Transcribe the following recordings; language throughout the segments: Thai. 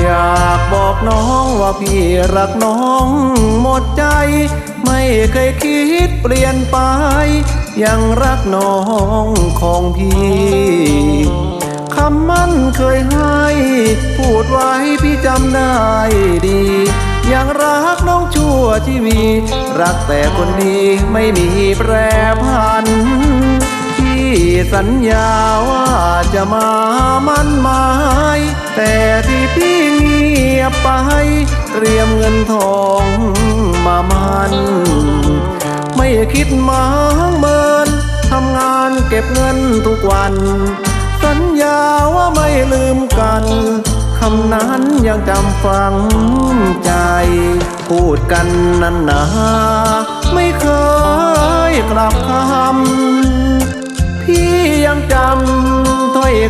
อยากบอกน้องว่าพี่รักน้องหมดใจ ไม่เคยคิดเปลี่ยนไป ยังรักน้องของพี่คำมั่นเคยให้ พูดไว้พี่จำได้ดี ยังรักน้องชั่วชีวีรักแต่คนดีไม่มีแปรผัน สัญญาว่าจะมามั่นหมาย แต่ที่พี่เงียบไป เตรียมเงินทองมามัน ไม่คิดมางเมินทำงานเก็บเงินทุกวัน สัญญาว่าไม่ลืมกันคำนั้นยังจำฝังใจ พูดกันนันนาไม่เคยกลับคำ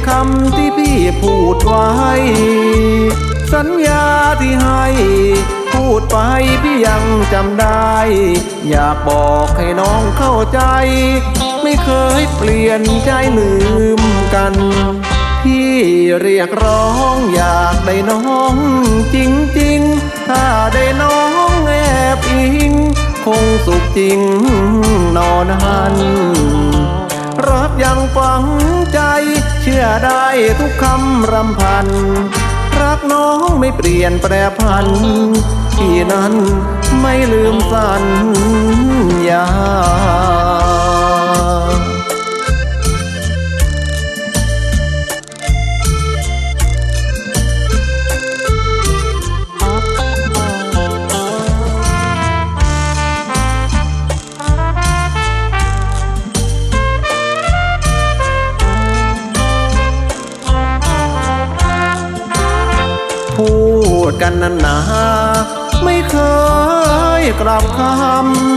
คำที่พี่พูดไว้ สัญญาที่ให้ พูดไปพี่ยังจำได้ อยากบอกให้น้องเข้าใจ ไม่เคยเปลี่ยนใจลืมกัน พี่เรียกร้องอยากได้น้องจริงๆ ถ้าได้น้องแอบอิง คงสุขจริงนอนหันรักยังฝังใจ อได้ทุกคำรำพัน รักน้องไม่เปลี่ยนแปรพันที่นั้นไม่ลืมสัญญา พูดกันนันนา ไม่เคยกลับค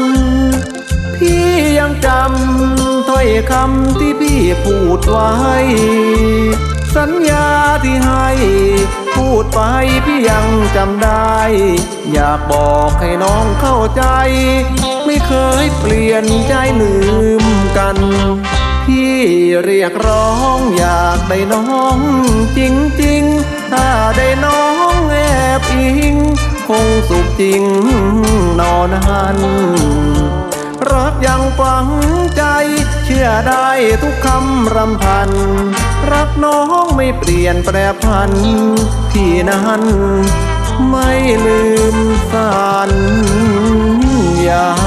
ำ พี่ยังจำถ้อยคำที่พี่พูดไว้ สัญญาที่ให้ พูดไปพี่ยังจำได้ อยากบอกให้น้องเข้าใจ ไม่เคยเปลี่ยนใจลืมกันพี่เรียกร้องอยากได้น้องจริงๆ ถ้าได้น้องแอบอิง คงสุขจริงนอนหัน รักยังฝังใจ เชื่อได้ทุกคำรำพัน รักน้องไม่เปลี่ยนแปรพัน ที่นั้น ไม่ลืมสัญญา